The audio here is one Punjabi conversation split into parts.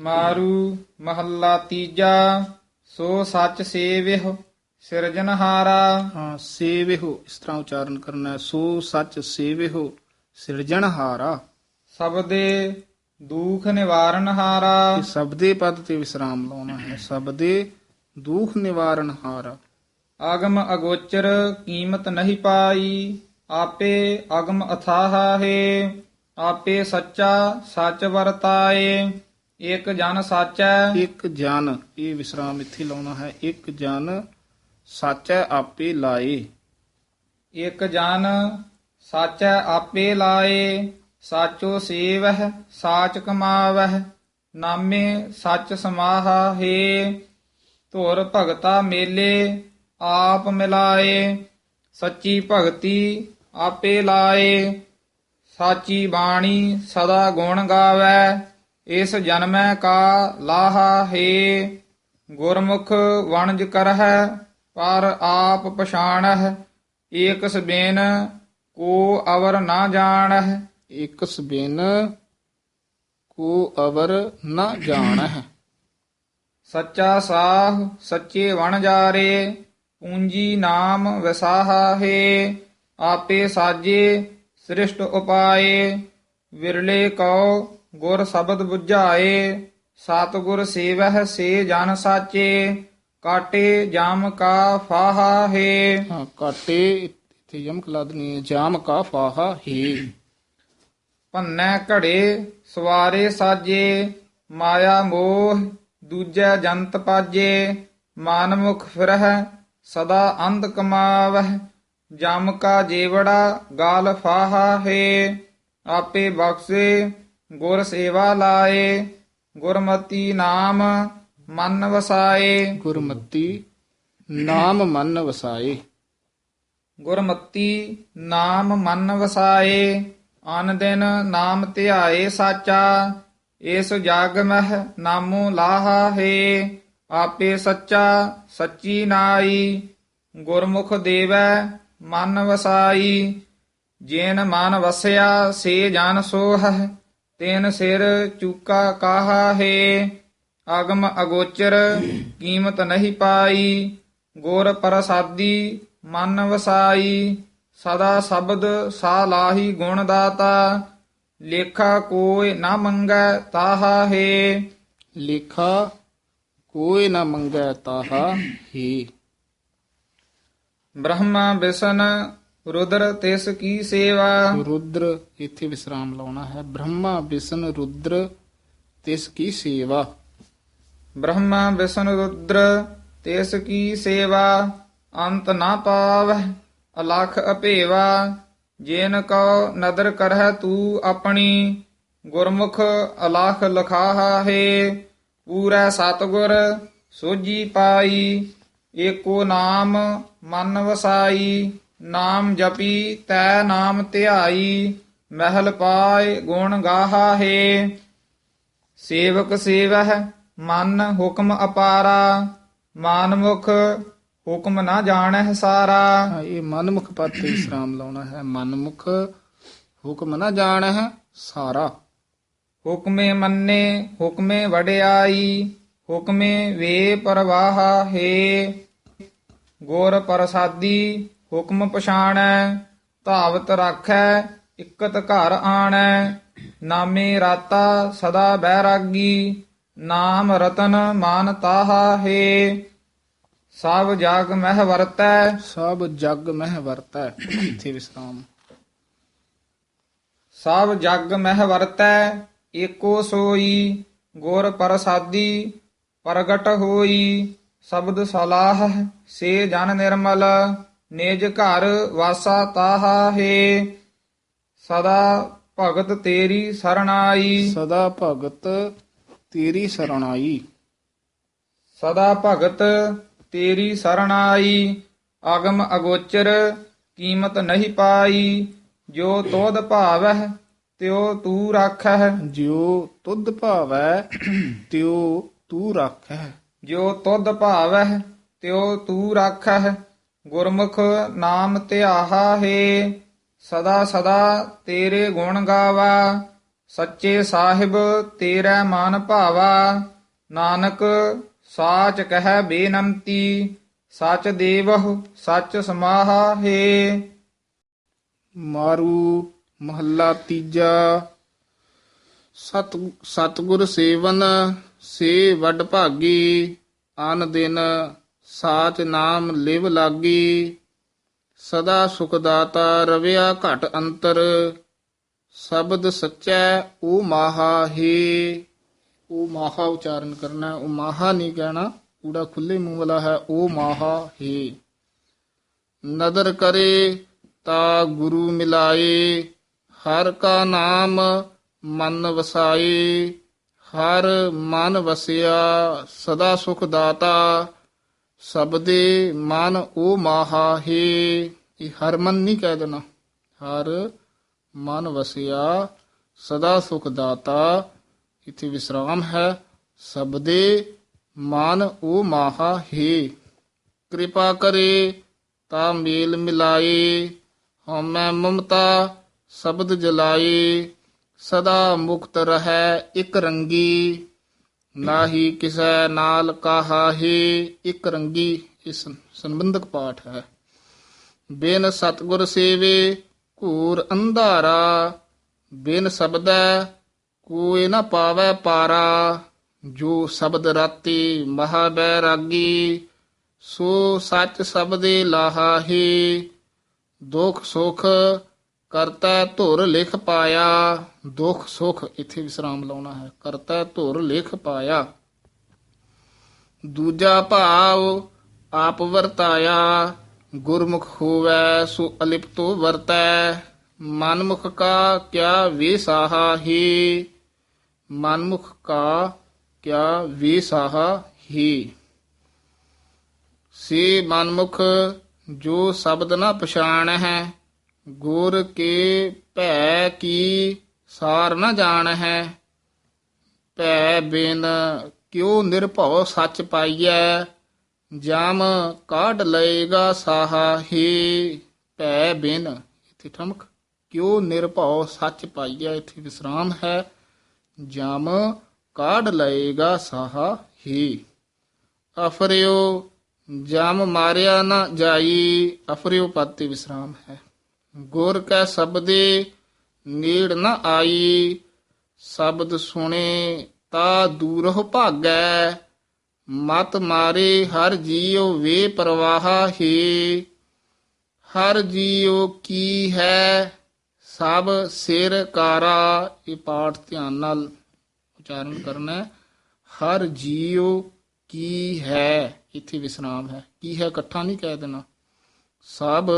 ਮਾਰੂ ਮਹੱਲਾ ਤੀਜਾ ਸੋ ਸੱਚ ਸੇਵਿਹ ਸਿਰਜਨਹਾਰਾ ਹਾਂ ਸੇਵਿਹੋ ਇਸ ਤਰ੍ਹਾਂ ਉਚਾਰਨ ਕਰਨਾ ਹੈ। ਸੋ ਸੱਚ ਸੇਵਿਹੋ ਸਿਰਜਣਹਾਰਾ। ਸਬਦੇ ਦੁਖ ਨਿਵਾਰਨਹਾਰਾ। ਇਹ ਸਬਦੇ ਪਦ ਤੇ ਵਿਸਰਾਮ ਲਾਉਣਾ ਹੈ। ਸਬਦੇ ਦੁਖ ਨਿਵਾਰਨ ਹਾਰਾ ਆਗਮ ਅਗੋਚਰ ਕੀਮਤ ਨਹੀਂ ਪਾਈ ਆਪੇ ਅਗਮ ਅਥਾਹ ਹੈ ਆਪੇ ਸੱਚਾ ਸੱਚ ਵਰਤਾਏ। ਇਕ ਜਨ ਸਾਚੈ। ਇੱਕ ਜਨ ਇਹ ਵਿਸਰਾਮ ਇੱਥੇ ਲਾਉਣਾ ਹੈ। ਇੱਕ ਜਨ ਸਾਚੈ ਆਪੇ ਲਾਏ। ਇਕ ਜਨ ਸਾਚੈ ਆਪੇ ਲਾਏ ਸਾਚੋ ਸੇਵਹਿ ਸਾਚ ਕਮਾਵਹਿ ਨਾਮੇ ਸੱਚ ਸਮਾਹਾ ਹੈ। ਧੁਰ ਭਗਤਾ ਮੇਲੇ ਆਪ ਮਿਲਾਏ। ਸੱਚੀ ਭਗਤੀ ਆਪੇ ਲਾਏ। ਸਾਚੀ ਬਾਣੀ ਸਦਾ ਗੁਣ ਗਾਵੈ ਇਸ ਜਨਮੈ ਕਾ ਲਾਹਾ ਹੈ ਗੁਰਮੁਖ ਵਣਜ ਕਰਹਿ ਪਰ ਆਪ ਪਛਾਣਹਿ ਏਕ ਸਬੇਨ ਕੋ ਅਵਰ ਨਾ ਜਾਣਹਿ। ਇੱਕ ਸਬਿਨ ਕੋ ਅਵਰ ਨ ਜਾਣਹਿ। ਸੱਚਾ ਸਾਹ ਸੱਚੇ ਵਣ ਜਾਰੇ ਪੂੰਜੀ ਨਾਮ ਵਿਸਾਹਾ ਹੈ। ਆਪੇ ਸਾਜੇ ਸ੍ਰਿਸ਼ਟ ਉਪਾਏ ਵਿਰਲੇ ਕਉ ਗੁਰ ਸ਼ਬਦ ਬੁਝਾਏ ਸਤਿਗੁਰ ਸੇਵਹਿ ਸੇ ਜਨ ਸਾਚੇ ਕਾਟੇ ਜਾਮ ਕਾ ਫਾਹਾ ਹੈ। ਹਾਂ ਕਾਟੇ ਇੱਥੇ ਯਮਕ ਲਾ ਦੇਣੀ ਹੈ ਜਾਮ ਕਾ ਫਾਹਾ ਹੀ। ਭੰਨੈ ਘੜੇ ਸਵਾਰੇ ਸਾਜੇ ਮਾਇਆ ਮੋਹ ਦੂਜੈ ਜੰਤ ਪਾਜੇ ਮਾਨਮੁਖ ਫਿਰਹਿ ਸਦਾ ਅੰਧ ਕਮਾਵਹਿ ਜਮ ਕਾ ਜੇਵੜਾ ਗਾਲ ਫਾਹਾ ਹੈ। ਆਪੇ ਬਖਸ਼ੇ ਗੁਰ ਸੇਵਾ ਲਾਏ ਗੁਰਮਤੀ ਨਾਮ ਮਨ ਵਸਾਏ। ਗੁਰਮਤੀ ਨਾਮ ਮਨ ਵਸਾਏ। ਗੁਰਮਤੀ ਨਾਮ ਮਨ ਵਸਾਏ ਅਨ ਦਿਨ ਨਾਮ ਧਿਆਏ ਸਾਚਾ ਇਸ ਜਗ ਮਹਿ ਨਾਮੋ ਲਾਹਾ ਹੈ ਆਪੇ ਸੱਚਾ ਸੱਚੀ ਨਾਈ। ਗੁਰਮੁਖ ਦੇਵੈ ਮਨ ਵਸਾਈ ਜਿਨ ਮਨ ਵਸਿਆ ਸੇ ਜਨ ਸੋਹੈ ਤਿਨ ਸਿਰ ਚੂਕਾ ਕਾਹਾ ਹੈ ਅਗਮ ਅਗੋਚਰ ਕੀਮਤ ਨਹੀਂ ਪਾਈ ਗੁਰ ਪ੍ਰਸਾਦੀ ਮਨ ਵਸਾਈ ਸਦਾ ਸ਼ਬਦ ਸਾ ਲਾਹੀ ਗੁਣ ਦਾਤਾ ਲੇਖਾ ਕੋਇ ਨਾ ਮੰਗੈ ਤਾਹਾ ਹੈ। ਲੇਖਾ ਕੋਈ ਨਾ ਮੰਗੈ ਤਾਹਾ ਹੀ। ਬ੍ਰਹਮਾ ਵਿਸ਼ਨ ਰੁਦਰ ਤਿਸ ਕੀ ਸੇਵਾ। ਰੁਦਰ ਇੱਥੇ ਵਿਸਰਾਮ ਲਾਉਣਾ ਹੈ। ਬ੍ਰਹਮਾ ਵਿਸ਼ਨ ਰੁਦਰ ਤਿਸ ਕੀ ਸੇਵਾ। ਬ੍ਰਹਮਾ ਵਿਸ਼ਨ ਰੁਦਰ ਤਿਸ ਕੀ ਸੇਵਾ। ਅੰਤ ਨਾ ਪਾਵਹਿ ਅਲਖ ਅਭੇਵਾ। ਜੇਨ ਕਉ ਨਦਰ ਕਰਹਿ ਤੂ ਆਪਣੀ ਗੁਰਮੁਖ ਅਲਖ ਲਖਾਹਾ ਹੈ। ਪੂਰਾ ਸਤਗੁਰ ਸੋਜੀ ਪਾਈ ਏਕੋ ਨਾਮ ਮਨ ਵਸਾਈ। ਨਾਮ ਜਪੀ ਤੈ ਨਾਮ ਧਿਆਈ ਮਹਿਲ ਪਾਏ ਗੁਣ ਗਾਹਾ ਹੈ। ਸੇਵਕ ਸੇਵਹਿ ਮਨ ਹੁਕਮ ਅਪਾਰਾ ਮਾਨਮੁਖ ਹੁਕਮ ਨਾ ਜਾਣਹਿ ਸਾਰਾ। ਇਹ ਮਨਮੁਖ ਪਦ ਤੇ ਵਿਸਰਾਮ ਲਾਉਣਾ ਹੈ। ਮਨਮੁਖ ਹੁਕਮ ਨਾ ਜਾਣ ਹੈ ਸਾਰਾ। ਹੁਕਮੇ ਮੰਨੇ ਹੁਕਮੇ ਵਡਿਆਈ ਹੁਕਮੇ ਵੇ ਪਰਵਾਹਾ ਹੈ। ਗੁਰ ਪ੍ਰਸਾਦੀ ਹੁਕਮ ਪਛਾਣੈ ਧਾਵਤ ਰਾਖੈ ਇਕਤ ਘਰ ਆਣੈ। ਨਾਮੇ ਰਾਤਾ ਸਦਾ ਬੈਰਾਗੀ ਨਾਮ ਰਤਨ ਮਾਨ ਤਾਹਾ ਹੈ। ਸਭ ਜਗ ਮਹਿ ਵਰਤੈ। ਸਭ ਜਗ ਮਹਿ ਵਰਤੈ। ਇੱਥੇ ਵਿਸਰਾਮ। ਸਭ ਜਗ ਮਹਿ ਵਰਤੈ ਏਕੋ ਸੋਈ ਗੁਰ ਪ੍ਰਸਾਦੀ ਪ੍ਰਗਟ ਹੋਈ। ਸ਼ਬਦ ਸਲਾਹ ਸੇ ਜਨ ਨਿਰਮਲ। ਨਿਜ ਘਰ ਵਾਸਾ ਤਾਹਾ ਹੈ ਸਦਾ ਭਗਤ ਤੇਰੀ ਸਰਣਾਈ ਸਦਾ ਭਗਤ ਤੇਰੀ ਸਰਣਾਈ ਸਦਾ ਭਗਤ ਤੇਰੀ ਸਰਣਾਈ ਅਗਮ ਅਗੋਚਰ ਕੀਮਤ ਨਹੀਂ ਪਾਈ। ਜੋ ਤੋਧ ਭਾਵਹਿ ਤਿਉ ਤੂ ਰਾਖਹਿ। ਜਿਉ ਤੁਧ ਭਾਵੈ ਤਿਉ ਤੂੰ ਰੱਖੈ ਜੋ ਤੁਧ ਭਾਵਹਿ ਤਿਉ ਤੂ ਰਾਖਹਿ। ਗੁਰਮੁਖ ਨਾਮ ਧਿਆਹਾ ਹੈ, ਸਦਾ ਸਦਾ ਤੇਰੇ ਗੁਣ ਗਾਵਾ, ਸੱਚੇ ਸਾਹਿਬ ਤੇਰਾ ਮਨ ਭਾਵਾ, ਨਾਨਕ ਸਾਚ ਕਹਿ ਬੇਨੰਤੀ, ਸਚ ਦੇਵਹੁ, ਸਚ ਸਮਾਹਾ ਹੈ। ਮਾਰੂ ਮਹੱਲਾ ਤੀਜਾ, ਸਤ ਸਤਗੁਰ ਸੇਵਨ, ਸੇ ਵਡ ਭਾਗੀ, ਆਨ ਦਿਨ ਸਾਚ ਨਾਮ ਲਿਵ ਲਾਗੀ, ਸਦਾ ਸੁਖ ਦਾਤਾ ਰਵਿਆ ਘਟ ਅੰਤਰ, ਸ਼ਬਦ ਸੱਚੈ ਓ ਮਾਹਾ ਹੀ। ਓ ਮਾਹਾ ਉਚਾਰਨ ਕਰਨਾ ਓ ਉਹ ਮਾਹਾ ਨਹੀਂ ਕਹਿਣਾ ਊੜਾ ਖੁੱਲੇ ਮੂੰਹ ਵਾਲਾ ਹੈ ਉਹ ਮਾਹਾ ਹੀ। ਨਦਰ ਕਰੇ ਤਾ ਗੁਰੂ ਮਿਲਾਏ, ਹਰ ਕਾ ਨਾਮ ਮਨ ਵਸਾਏ, ਹਰ ਮਨ ਵਸਿਆ, ਸਦਾ ਸੁਖ ਦਾਤਾ ਸਬਦੇ ਮਨ ਉਹ ਮਾਹਾ ਹੈ। ਇਹ ਹਰ ਮਨ ਨਹੀਂ ਕਹਿ ਦੇਣਾ। ਹਰ ਮਨ ਵਸਿਆ, ਸਦਾ ਸੁਖ ਦਾਤਾ। ਇਥੇ ਵਿਸਰਾਮ ਹੈ। ਸਬਦੇ ਮਨ ਉਹ ਮਾਹਾ ਹੈ। ਕਿਰਪਾ ਕਰੇ ਤਾ ਮੇਲ ਮਿਲਾਏ। ਹਮੈ ਮਮਤਾ ਸ਼ਬਦ ਜਲਾਏ। ਸਦਾ ਮੁਕਤ ਰਹੈ ਇਕ ਰੰਗੀ। ਨਾਹੀ ਕਿਸੈ ਨਾਲ ਕਾਹਾਹੀ, ਇਕ ਰੰਗੀ ਇਸ ਸੰਬੰਧਕ ਪਾਠ ਹੈ। ਬਿਨ ਸਤਗੁਰ ਸੇਵੇ, ਘੂਰ ਅੰਧਾਰਾ, ਬਿਨ ਸਬਦੈ ਕੋਈ ਨਾ ਪਾਵੈ ਪਾਰਾ। ਜੋ ਸ਼ਬਦ ਰਾਤੀ ਮਹਾ ਬੈਰਾਗੀ ਸੋ ਸੱਚ ਸਬਦੇ ਲਾਹਾਹੀ। ਦੁਖ ਸੁਖ ਕਰਤਾ ਧੁਰ ਲਿਖ ਪਾਇਆ। ਦੁੱਖ ਸੁਖ ਇੱਥੇ ਵਿਸਰਾਮ ਲਾਉਣਾ ਹੈ। ਕਰਤਾ ਧੁਰ ਲਿਖ ਪਾਇਆ। ਦੂਜਾ ਭਾਵ ਆਪ ਵਰਤਾਇਆ। ਗੁਰਮੁਖ ਹੋਵੈ ਸੋ ਅਲਿਪਤੋ ਵਰਤੈ। ਮਨਮੁਖ ਕਾ ਕਿਆ ਵਿਸਾਹਾ ਹੀ। ਮਨਮੁਖ ਕਾ ਕਿਆ ਵਿਸਾਹਾ ਹੀ। ਸੇ ਮਨਮੁਖ ਜੋ ਸ਼ਬਦ ਨਾ ਪਛਾਣ ਹੈ ਗੁਰ ਕੇ ਭੈ ਕੀ ਸਾਰ ਨਾ ਜਾਣ ਹੈ। ਭੈ ਬਿਨ ਕਿਉ ਨਿਰਭਉ ਸੱਚ ਪਾਈਐ। ਜਮ ਕਾਢ ਲਏਗਾ ਸਾਹਾ ਹੀ। ਭੈ ਬਿਨ ਇਥੇ ਠਮਕ। ਕਿਉ ਨਿਰਭਉ ਸੱਚ ਪਾਈਐ। ਇਥੇ ਵਿਸਰਾਮ ਹੈ। ਜਮ ਕਾਢ ਲਏਗਾ ਸਾਹਾ ਹੀ। ਅਫਰਿਓ ਜਮ ਮਾਰਿਆ ਨਾ ਜਾਈ। ਅਫਰਿਓ ਪਦ ਵਿਸਰਾਮ ਹੈ। ਗੁਰ ਕੈ ਸਬਦੇ ਨੇੜ ਨ ਆਈ। ਸ਼ਬਦ ਸੁਣੇ ਤਾ ਦੂਰਹੁ ਭਾਗੈ। ਮਤ ਮਾਰੇ ਹਰ ਜੀਉ ਵੇ ਪ੍ਰਵਾਹਾ ਹੀ। ਹਰ ਜੀਉ ਕੀ ਹੈ, ਸਭ ਸਿਰ ਕਾਰਾ। ਇਹ ਪਾਠ ਧਿਆਨ ਨਾਲ ਉਚਾਰਨ ਕਰਨਾ ਹੈ। ਹਰ ਜੀਉ ਕੀ ਹੈ? ਇੱਥੇ ਵਿਸਰਾਮ ਹੈ। ਕੀ ਹੈ? ਇਕੱਠਾ ਨਹੀਂ ਕਹਿ ਦੇਣਾ। ਸਭ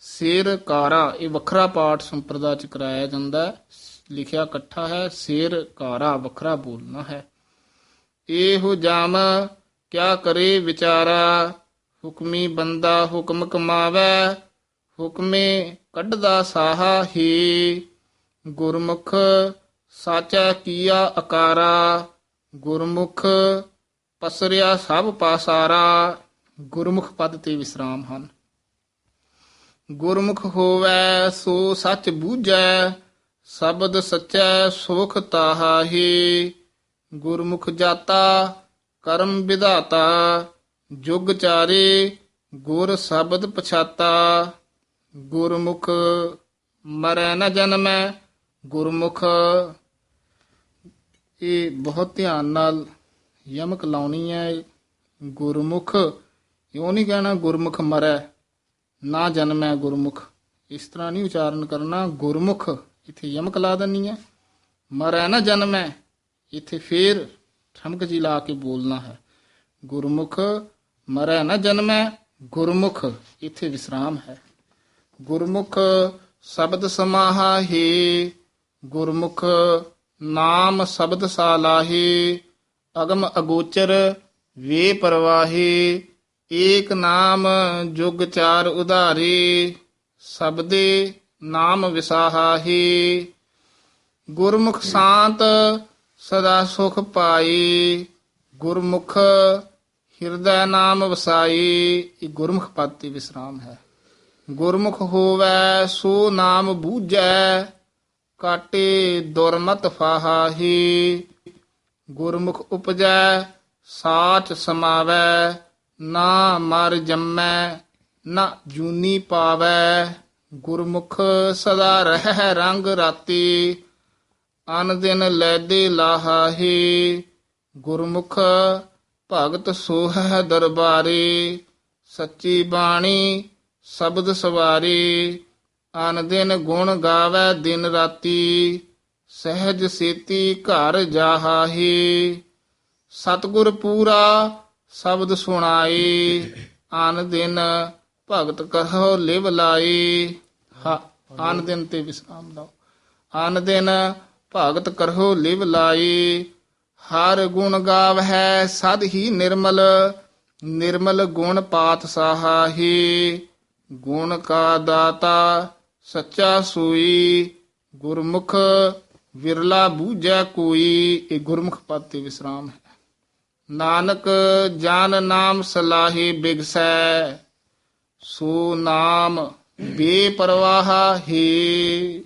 ਸਿਰ ਕਾਰਾ, ਇਹ ਵੱਖਰਾ ਪਾਠ ਸੰਪਰਦਾ ਚ ਕਰਾਇਆ ਜਾਂਦਾ ਹੈ। ਲਿਖਿਆ ਇਕੱਠਾ ਹੈ, ਸਿਰ ਕਾਰਾ, ਵੱਖਰਾ ਬੋਲਣਾ ਹੈ। ਇਹੋ ਜਾਮ, ਕਿਆ ਕਰੇ ਵਿਚਾਰਾ, ਹੁਕਮੀ ਬੰਦਾ ਹੁਕਮ ਕਮਾਵੇ, ਹੁਕਮੇ ਕੱਢਦਾ ਸਾਹਾ ਹੀ। ਗੁਰਮੁਖ ਸਾਚਾ ਕੀਆ ਆਕਾਰਾ ਗੁਰਮੁਖ ਪਸਰਿਆ ਸਭ ਪਾਸਾਰਾ। ਗੁਰਮੁਖ ਪਦ ਤੇ ਵਿਸਰਾਮ ਹਨ। ਗੁਰਮੁਖ ਹੋਵੈ ਸੋ ਸੱਚ ਬੂਝੈ, ਸ਼ਬਦ ਸਚੈ ਸੁਖ ਤਾਹਾਹੀ। ਗੁਰਮੁਖ ਜਾਤਾ, ਕਰਮ ਵਿਧਾਤਾ, ਜੁਗ ਚਾਰੇ, ਗੁਰ ਸ਼ਬਦ ਪਛਾਤਾ। ਗੁਰਮੁਖ ਮਰੈ ਨ ਜਨਮੈ, ਗੁਰਮੁਖ। ਇਹ ਬਹੁਤ ਧਿਆਨ ਨਾਲ ਯਮਕ ਲਾਉਣੀ ਹੈ। ਗੁਰਮੁਖ, ਇਉਂ ਨਹੀਂ ਕਹਿਣਾ ਗੁਰਮੁਖ ਮਰੈ। ਨਾ ਜਨਮੈ ਗੁਰਮੁਖ। ਇਸ ਤਰ੍ਹਾਂ ਨਹੀਂ ਉਚਾਰਨ ਕਰਨਾ, ਗੁਰਮੁਖ ਇੱਥੇ ਯਮਕ ਲਾ ਦੇਣੀ ਹੈ। ਮਰੈ ਨਾ ਜਨਮੈ ਇੱਥੇ ਫੇਰ ਠਮਕ ਜੀ ਲਾ ਕੇ ਬੋਲਣਾ ਹੈ। ਗੁਰਮੁਖ, ਮਰੈ ਨਾ ਜਨਮੈ ਗੁਰਮੁਖ ਇੱਥੇ ਵਿਸਰਾਮ ਹੈ। ਗੁਰਮੁਖ ਸ਼ਬਦ ਸਮਾਹਾ ਹੀ, ਗੁਰਮੁਖ ਨਾਮ ਸ਼ਬਦ ਸਾਲਾਹੀ, ਅਗਮ ਅਗੋਚਰ ਵੇ ਪਰਵਾਹੇ ਏਕ ਨਾਮ ਜੁਗ ਚਾਰ ਉਧਾਰੀ, ਸਬਦੇ ਨਾਮ ਵਿਸਾਹਾਹੀ। ਗੁਰਮੁਖ ਸ਼ਾਂਤ ਸਦਾ ਸੁਖ ਪਾਈ ਗੁਰਮੁਖ ਹਿਰਦੈ ਨਾਮ ਵਸਾਈ ਇਹ ਗੁਰਮੁਖ ਪਦ ਤੇ ਵਿਸਰਾਮ ਹੈ। ਗੁਰਮੁਖ ਹੋਵੈ, ਸੋ ਨਾਮ ਬੂਝੈ, ਕਾਟੇ ਦੁਰਮਤ ਫਾਹਾਹੀ। ਗੁਰਮੁਖ ਉਪਜੈ, ਸਾਚ ਸਮਾਵੈ ਨਾ ਮਰ ਜੰਮੈ, ਨਾ ਜੂਨੀ ਪਾਵੈ, ਗੁਰਮੁਖ ਸਦਾ ਰਹਿ ਰੰਗ ਰਾਤੀ। ਅਨ ਦਿਨ ਲੈਦੇ ਲਾਹਾਹੀ, ਗੁਰਮੁਖ ਭਗਤ ਸੋਹੈ ਦਰਬਾਰੇ। ਸੱਚੀ ਬਾਣੀ, ਸ਼ਬਦ ਸਵਾਰੀ। ਅਨ ਦਿਨ ਗੁਣ ਗਾਵੈ ਦਿਨ ਰਾਤੀ, ਸਹਿਜ ਸੇਤੀ ਘਰ ਜਾਹਾਹੀ। ਸਤਿਗੁਰ ਪੂਰਾ ਸ਼ਬਦ ਸੁਣਾਏ ਅਨ ਦਿਨ ਭਗਤ ਕਹੋ ਲਿਵ ਲਾਏ ਅਨ ਦਿਨ ਤੇ ਵਿਸਰਾਮ ਲਾਓ। ਅਨ ਦਿਨ ਭਗਤ ਕਰੋ ਲਿਵ ਲਾਏ ਹਰ ਗੁਣ ਗਾਵ ਹੈ ਸਦ ਹੀ ਨਿਰਮਲ। ਨਿਰਮਲ ਗੁਣ ਪਾਤ ਸਾਹਾਹੀ। ਗੁਣ ਕਾ ਦਾਤਾ ਸੱਚਾ ਸੂਈ। ਗੁਰਮੁਖ ਵਿਰਲਾ ਬੂਝੈ ਕੋਈ। ਇਹ ਗੁਰਮੁਖ ਪਦ ਤੇ ਵਿਸਰਾਮ ਹੈ। ਨਾਨਕ ਜਨ ਨਾਮ ਸਲਾਹੀ ਬਿਗਸੈ ਸੋ ਨਾਮ ਬੇਪਰਵਾਹ ਹੀ।